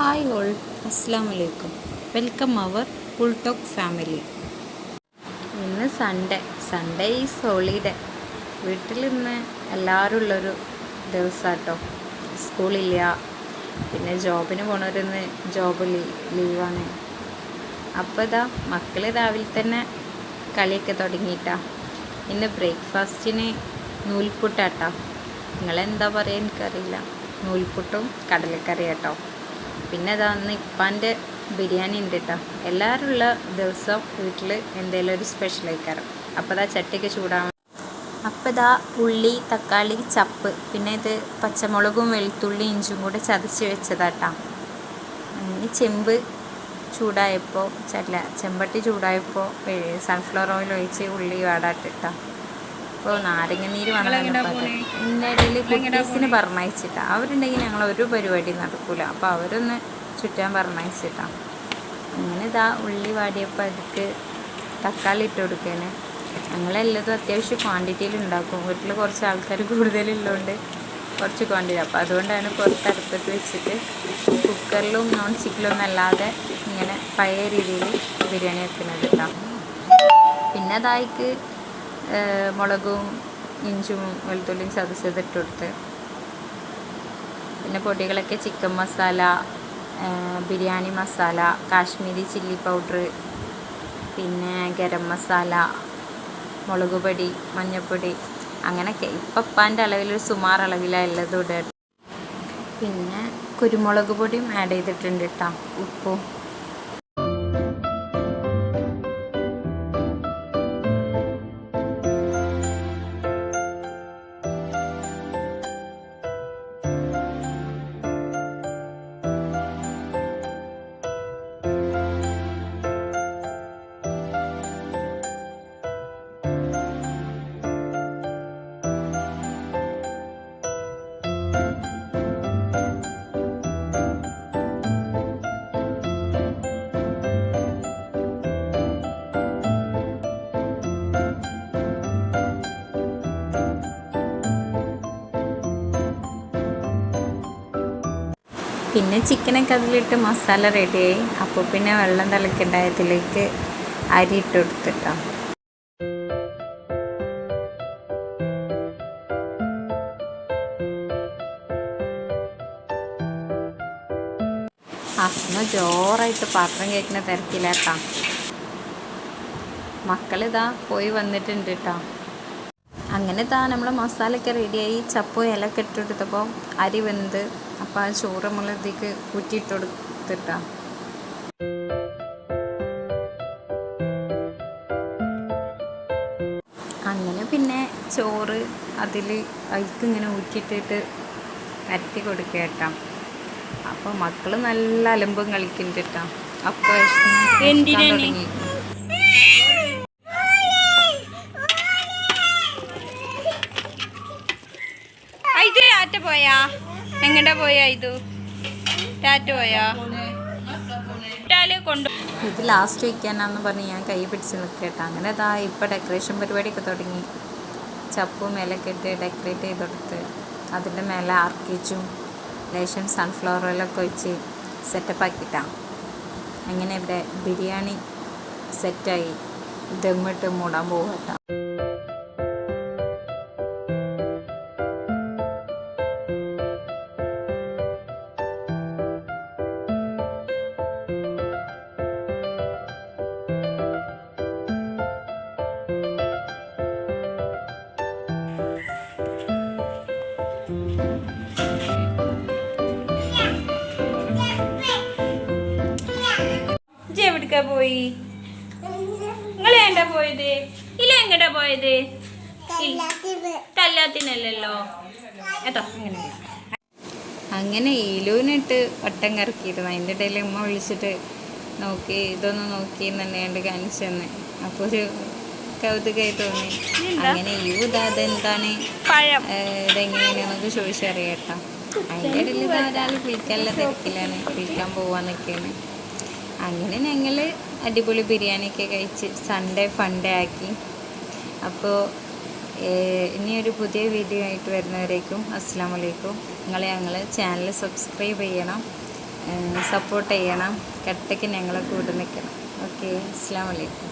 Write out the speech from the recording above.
Hi all അസ്സാം വലൈക്കും welcome our full talk family. ഇന്ന് സൺഡേ സൺഡേ ഈസ് ഹോളിഡേ. വീട്ടിൽ ഇന്ന് എല്ലാവരും ഉള്ളൊരു ദിവസമാട്ടോ സ്കൂളില്ല പിന്നെ ജോബിന് പോണവരിന്ന് ജോബ് ലീ ലീവാണ്. അപ്പോൾ ഇതാ മക്കൾ രാവിലെ തന്നെ കളിയൊക്കെ തുടങ്ങിയിട്ടാ. ഇന്ന് ബ്രേക്ക്ഫാസ്റ്റിന് നൂൽപുട്ടാട്ടോ. നിങ്ങളെന്താ പറയുക എനിക്കറിയില്ല. നൂൽപുട്ടും കടലക്കറി കേട്ടോ പിന്നെ ഇതാ അന്ന് ഇപ്പാന്റെ ബിരിയാണി ഉണ്ട് കേട്ടോ എല്ലാവരും ഉള്ള ദിവസം വീട്ടിൽ എന്തെങ്കിലും ഒരു സ്പെഷ്യൽ ആയിക്കാരം. അപ്പോൾ ഇതാ ചട്ടിക്ക് ചൂടാവും അപ്പോൾ ഇതാ ഉള്ളി തക്കാളി ചപ്പ് പിന്നെ ഇത് പച്ചമുളകും വെളുത്തുള്ളി ഇഞ്ചും കൂടെ ചതച്ച് വെച്ചതാട്ടാ. ഇനി ചെമ്പ് ചൂടായപ്പോൾ ചല്ല ചെമ്പട്ടി ചൂടായപ്പോൾ സൺഫ്ലവർ ഓയിൽ ഒഴിച്ച് ഉള്ളി വാടാട്ടിട്ടാ. അപ്പോൾ നാരങ്ങ നീര് ഇന്നിടയിൽ കുട്ടീസിന് പറഞ്ഞയച്ചിട്ടാ. അവരുണ്ടെങ്കിൽ ഞങ്ങൾ ഒരു പരിപാടി നടക്കൂല. അപ്പോൾ അവരൊന്ന് ചുറ്റാൻ പറഞ്ഞയച്ചിട്ടാ. അങ്ങനെ ഇതാ ഉള്ളി വാടിയപ്പോൾ അതിക്ക് തക്കാളി ഇട്ട് കൊടുക്കാന് ഞങ്ങളെല്ലതും അത്യാവശ്യം ക്വാണ്ടിറ്റിയിൽ ഉണ്ടാക്കും വീട്ടിൽ കുറച്ച് ആൾക്കാർ കൂടുതലുള്ളതുകൊണ്ട് കുറച്ച് ക്വാണ്ടിറ്റി അപ്പോൾ അതുകൊണ്ടാണ് പുറത്ത് അടുപ്പത്ത് വെച്ചിട്ട് കുക്കറിലും നോൺ സ്റ്റിക്കിലൊന്നും അല്ലാതെ ഇങ്ങനെ പഴയ രീതിയിൽ ബിരിയാണി വെക്കുന്നത് കേട്ടോ പിന്നെ അതായിക്ക് മുളകും ഇഞ്ചും വെളുത്തുള്ളിയും ചതച്ചതിട്ട് കൊടുത്ത്. പിന്നെ പൊടികളൊക്കെ chicken masala biryani masala Kashmiri chilli powder പിന്നെ ഗരം മസാല മുളക് പൊടി മഞ്ഞൾപ്പൊടി അങ്ങനെയൊക്കെ ഇപ്പം പാന്റെ അളവിൽ സുമാർ അളവിലാണ് ഇടുക പിന്നെ കുരുമുളക് പൊടിയും ആഡ് ചെയ്തിട്ടുണ്ട് കേട്ടോ ഉപ്പും പിന്നെ ചിക്കനൊക്കെ അതിലിട്ട് മസാല റെഡിയായി. അപ്പോൾ പിന്നെ വെള്ളം തിളക്കണ്ടായതിലേക്ക് അരി ഇട്ട് കൊടുത്തിട്ടോ. അസ്മ ജോറായിട്ട് പാത്രം കേൾക്കുന്ന തിരക്കില്ലാട്ടാ മക്കളിതാ പോയി വന്നിട്ടുണ്ട് കേട്ടോ അങ്ങനെ താ നമ്മളെ മസാലയൊക്കെ റെഡിയായി. ചപ്പോ ഇലക്കെ ഇട്ടെടുത്തപ്പോൾ അരി വെന്ത് അപ്പോൾ ആ ചോറ് നമ്മൾ ഇതിലേക്ക് ഊറ്റിയിട്ട് കൊടുത്തിട്ടാ അങ്ങനെ പിന്നെ ചോറ് അതിൽ അതിക്ക് ഇങ്ങനെ ഊറ്റിയിട്ടിട്ട് പരത്തി കൊടുക്കുക കേട്ടോ അപ്പോൾ മക്കൾ നല്ല അലമ്പും കളിക്കുന്നുണ്ട് കേട്ടോ അപ്പോൾ തുടങ്ങി ഇത് ടാറ്റ പോയാ എങ്ങടെ പോയാ ഇത്? ഇത് ലാസ്റ്റ് വയ്ക്കാനാന്ന് പറഞ്ഞ് ഞാൻ കൈ പിടിച്ച് നിൽക്കട്ടെ അങ്ങനെ ഇതാ ഇപ്പൊ ഡെക്കറേഷൻ പരിപാടിയൊക്കെ തുടങ്ങി. ചപ്പും മേലൊക്കെ ഇട്ട് ഡെക്കറേറ്റ് ചെയ്ത് കൊടുത്ത്. അതിന്റെ മേലെ ആർക്കിച്ചും ലേശം സൺഫ്ലവർ ഓയിലൊക്കെ സെറ്റപ്പ് ആക്കിയിട്ടാണ് അങ്ങനെ ഇവിടെ ബിരിയാണി സെറ്റായി ദമ്മിട്ട് മൂടാൻ പോകട്ടോ എവിടക്കാ പോയി? നിങ്ങൾ എങ്ങടാ പോയത്? ഇല്ല എങ്ങടാ പോയത്? കല്ലാത്തിനല്ലല്ലോ ഏട്ടോ അങ്ങനെ അങ്ങനെ ഈലൂനിട്ട് വട്ടം കറക്കിയിരുന്നു അതിന്റെ ഇടയിൽ ഉമ്മ വിളിച്ചിട്ട് നോക്കി ഇതൊന്ന് നോക്കി എന്നുണ്ട് കാണിച്ചു തന്നെ. അപ്പോൾ ഒരു കൗതുകമായി തോന്നി. അങ്ങനെ ഈ അതെന്താണ്? നമുക്ക് ഇതെങ്ങനെയാണെന്നൊക്കെ ചോദിച്ചറിയാട്ടോ അതിന്റെ ഇടയിൽ ഇത് ഒരാൾ കുളിക്കാനുള്ള തിരക്കിലാണ്. കുളിക്കാൻ പോവാന്നൊക്കെയാണ് അങ്ങനെ ഞങ്ങൾ അടിപൊളി ബിരിയാണിയൊക്കെ കഴിച്ച് സൺഡേ ഫണ്ടേ ആക്കി. അപ്പോൾ ഇനിയൊരു പുതിയ വീഡിയോ ആയിട്ട് വരുന്നവരേക്കും അസ്സാം വലൈക്കും നിങ്ങൾ ഞങ്ങൾ ചാനൽ സബ്സ്ക്രൈബ് ചെയ്യണം സപ്പോർട്ട് ചെയ്യണം. കട്ടയ്ക്ക് ഞങ്ങളെ കൂടെ നിൽക്കണം ഓക്കെ അസ്സാം വലൈക്കും